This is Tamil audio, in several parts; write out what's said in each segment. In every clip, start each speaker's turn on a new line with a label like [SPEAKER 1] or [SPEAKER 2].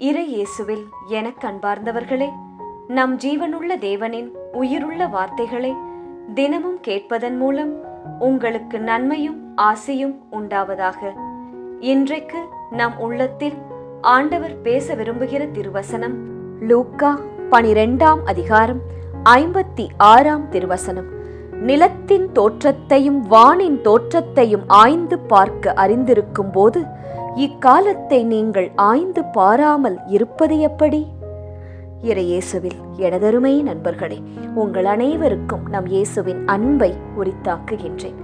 [SPEAKER 1] இறை இயேசுவில் எனக் அன்பார்ந்தவர்களே நம் ஜீவனுள்ள தேவனின் உயிருள்ள வார்த்தைகளை தினமும் கேட்பதன் மூலம் உங்களுக்கு நன்மையும் ஆசையும் உண்டாவதாக. இன்றைக்கு நம் உள்ளத்தில் ஆண்டவர் பேச விரும்புகிற திருவசனம் லூக்கா பனிரெண்டாம் அதிகாரம் ஐம்பத்தி ஆறாம் திருவசனம். நிலத்தின் தோற்றத்தையும் வானின் தோற்றத்தையும் ஆய்ந்து பார்க்க அறிந்திருக்கும் போது இக்காலத்தை நீங்கள் ஆய்ந்து பாராமல் இருப்பது எப்படி? இறையேசுவில் எனதருமை நண்பர்களே உங்கள் அனைவருக்கும் நம் இயேசுவின் அன்பை உரித்தாக்குகின்றேன்.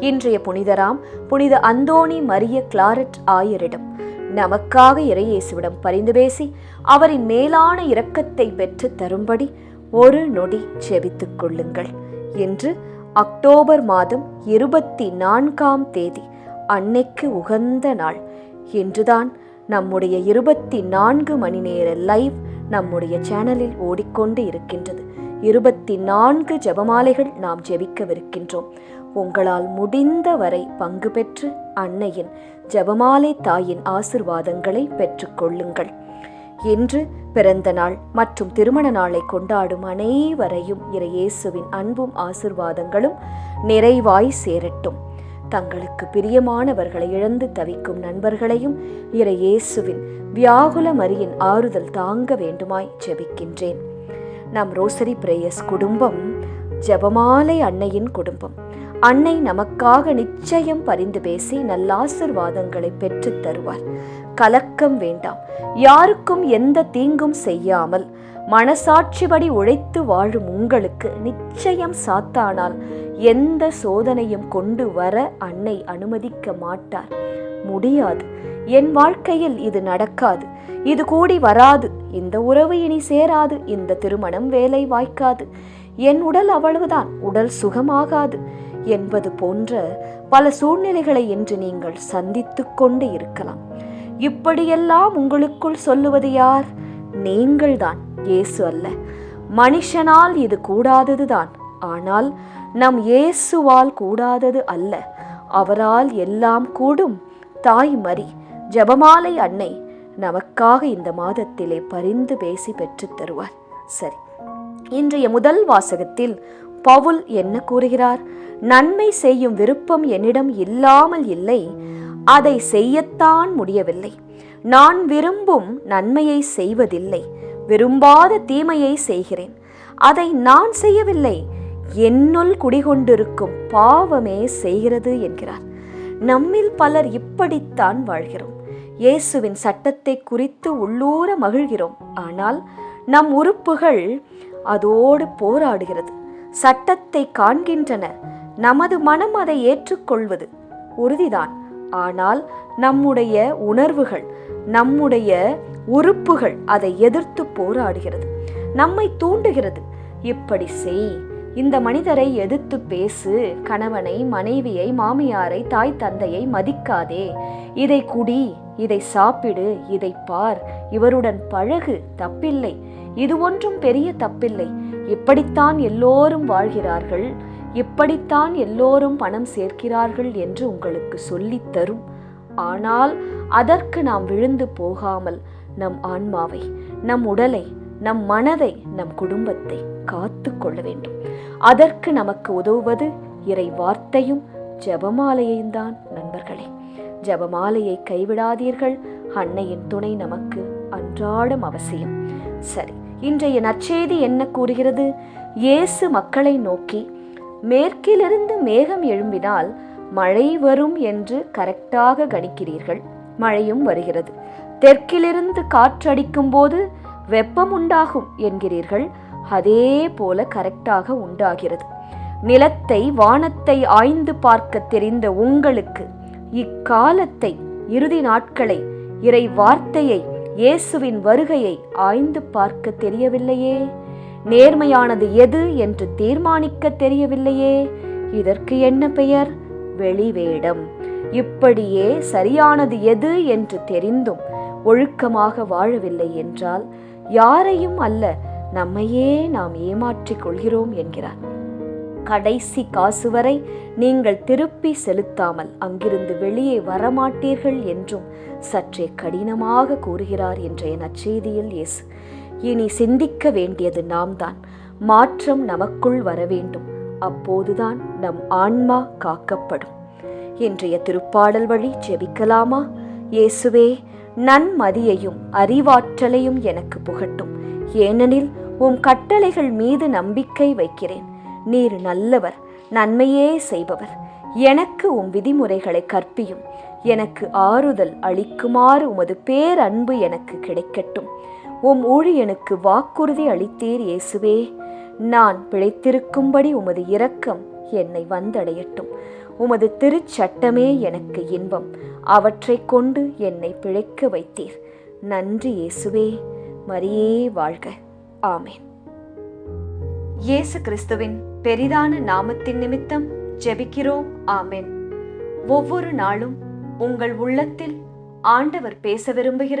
[SPEAKER 1] இன்றைய புனிதராம் புனித அந்தோணி மரிய கிளாரட் ஆயரிடம் நமக்காக இறையேசுவிடம் பரிந்து பேசி அவரின் மேலான இரக்கத்தை பெற்று தரும்படி ஒரு நொடி செபித்துக் கொள்ளுங்கள். என்று அக்டோபர் மாதம் இருபத்தி நான்காம் தேதி அன்னைக்கு உகந்த நாள். என்றுதான் நம்முடைய இருபத்தி நான்கு மணி நேர லைவ் நம்முடைய சேனலில் ஓடிக்கொண்டு இருக்கின்றது. இருபத்தி நான்கு ஜபமாலைகள் நாம் ஜெபிக்கவிருக்கின்றோம். உங்களால் முடிந்த வரை பங்கு பெற்று அன்னையின் ஜெபமாலை தாயின் ஆசிர்வாதங்களை பெற்றுக்கொள்ளுங்கள் இன்று பிறந்த நாள் மற்றும் திருமண நாளை கொண்டாடும் அனைவரையும் இறையேசுவின் அன்பும் ஆசிர்வாதங்களும் நிறைவாய் சேரட்டும். தங்களுக்கு பிரியமானவர்களை இழந்து தவிக்கும் நண்பர்களையும் இறையேசுவின் வியாகுல மரியின் ஆறுதல் தாங்க வேண்டுமாய் ஜெபிக்கின்றேன். நம் ரோசரி பிரேயஸ் குடும்பம் ஜெபமாலை அன்னையின் குடும்பம். அன்னை நமக்காக நிச்சயம் பரிந்து பேசி நல்லாசிர்வாதங்களை பெற்றுத் தருவார். கலக்கம் வேண்டாம். யாருக்கும் எந்த தீங்கும் செய்யாமல் மனசாட்சிபடி உழைத்து வாழும் உங்களுக்கு நிச்சயம் சாத்தானால் எந்த சோதனையும் கொண்டு வர அன்னை அனுமதிக்க மாட்டார். முடியாது. என் வாழ்க்கையில் இது நடக்காது. இது கூடி வராது. இந்த உறவு இனி சேராது. இந்த திருமணம் வேலை வாய்க்காது. என் உடல் அவ்வளவுதான். உடல் சுகமாகாது என்பது போன்ற பல சூழ்நிலைகளை இன்று நீங்கள் சந்தித்து கொண்டு இருக்கலாம். இப்படியெல்லாம் உங்களுக்குள் சொல்லுவது யார்? நீங்கள்தான். இயேசு அல்ல. மனுஷனால் இது கூடாததுதான். ஆனால் நம் இயேசுவால் கூடாதது அல்ல. அவரால் எல்லாம் கூடும். தாய் மரி ஜெபமாலை அன்னை நமக்காக இந்த மாதத்திலே பரிந்து பேசி பெற்றுத் தருவார். சரி. இன்றைய முதல் வாசகத்தில் பவுல் என்ன கூறுகிறார்? நன்மை செய்யும் விருப்பம் என்னிடம் இல்லாமல் இல்லை. அதை செய்யத்தான் முடியவில்லை. நான் விரும்பும் நன்மையை செய்வதில்லை. விரும்பாத தீமையை செய்கிறேன். அதை நான் செய்யவில்லை. என்னுள் குடிகொண்டிருக்கும் பாவமே செய்கிறது என்கிறார். நம்மில் பலர் இப்படித்தான் வாழ்கிறோம். இயேசுவின் சட்டத்தை குறித்து உள்ளூர மகிழ்கிறோம். ஆனால் நம் உறுப்புகள் அதோடு போராடுகிறது. சட்டத்தை காண்கின்றன. நமது மனம் அதை ஏற்றுக்கொள்வது உறுதிதான். ஆனால் நம்முடைய உணர்வுகள் நம்முடைய உறுப்புகள் அதை எதிர்த்து போராடுகிறது. நம்மை தூண்டுகிறது. இப்படி செய். இந்த மனிதரை எதிர்த்து பேசு. கணவனை மனைவியை மாமியாரை தாய் தந்தையை மதிக்காதே. இதை குடி. இதை சாப்பிடு. இதை பார். இவருடன் பழகு. தப்பில்லை. இது ஒன்றும் பெரிய தப்பில்லை. இப்படித்தான் எல்லோரும் வாழ்கிறார்கள். இப்படித்தான் எல்லோரும் பணம் சேர்க்கிறார்கள் என்று உங்களுக்கு சொல்லித் தரும். ஆனால் அதற்கு நாம் விழுந்து போகாமல் நம் ஆன்மாவை நம் உடலை நம் மனதை நம் குடும்பத்தை காத்து கொள்ள வேண்டும். அதற்கு நமக்கு உதவுவது இறை வார்த்தையும் ஜெபமாலையும் தான் நண்பர்களே. ஜபமாலையை கைவிடாதீர்கள். அன்னையின் துணை நமக்கு அன்றாடம் அவசியம். சரி இன்றைய நற்செய்தி என்ன கூறுகிறது? இயேசு மக்களை நோக்கி மேற்கிலிருந்து மேகம் எழும்பினால் மழை வரும் என்று கரெக்டாக கணிக்கிறீர்கள். மழையும் வருகிறது. தெற்கிலிருந்து காற்றடிக்கும் போது வெப்பம் உண்டாகும் என்கிறீர்கள். அதே போல கரெக்டாக உண்டாகிறது. நிலத்தை வானத்தை ஆய்ந்து பார்க்க தெரிந்த உங்களுக்கு இக்காலத்தை இறுதி நாட்களை இறை வார்த்தையை இயேசுவின் வருகையை ஆய்ந்து பார்க்க தெரியவில்லையே? நேர்மையானது எது என்று தீர்மானிக்க தெரியவில்லையே. இதற்கு என்ன பெயர்? வெளிவேடம். இப்படியே சரியானது எது என்று தெரிந்தும் ஒழுக்கமாக வாழவில்லை என்றால் யாரையும் அல்ல நம்மையே நாம் ஏமாற்றிக் கொள்கிறோம் என்கிறார். கடைசி காசு வரை நீங்கள் திருப்பி செலுத்தாமல் அங்கிருந்து வெளியே வரமாட்டீர்கள் என்றும் சற்றே கடினமாக கூறுகிறார் இன்றைய நற்செய்தியில் இயேசு. இனி சிந்திக்க வேண்டியது நாம் தான் மாற்றம் நமக்குள் வர வேண்டும். அப்போதுதான் நம் ஆன்மா காக்கப்படும். இன்றைய திருப்பாடல் வழி ஜெபிக்கலாமா? இயேசுவே நன்மதியையும் அறிவாற்றலையும் எனக்கு புகட்டும். ஏனெனில் உம் கட்டளைகள் மீது நம்பிக்கை வைக்கிறேன். நீர் நல்லவர் நன்மையே செய்பவர். எனக்கு உம் விதிமுறைகளை கற்பியும். எனக்கு ஆறுதல் அளிக்குமாறு உமது பேரன்பு எனக்கு கிடைக்கட்டும். உம் ஊழியனுக்கு வாக்குறுதி அளித்தீர் இயேசுவே. நான் பிழைத்திருக்கும்படி உமது இரக்கம் என்னை வந்தடையட்டும். உமது திருச்சட்டமே எனக்கு இன்பம். அவற்றைக் கொண்டு என்னை பிழைக்க வைத்தீர். நன்றி இயேசுவே. மரியே வாழ்க. ஆமேன். இயேசு கிறிஸ்துவின் பெரிதான நாமத்தின் நிமித்தம் ஜெபிக்கிறோம். ஆமேன். ஒவ்வொரு நாளும் உங்கள் உள்ளத்தில் ஆண்டவர் பேச விரும்புகிற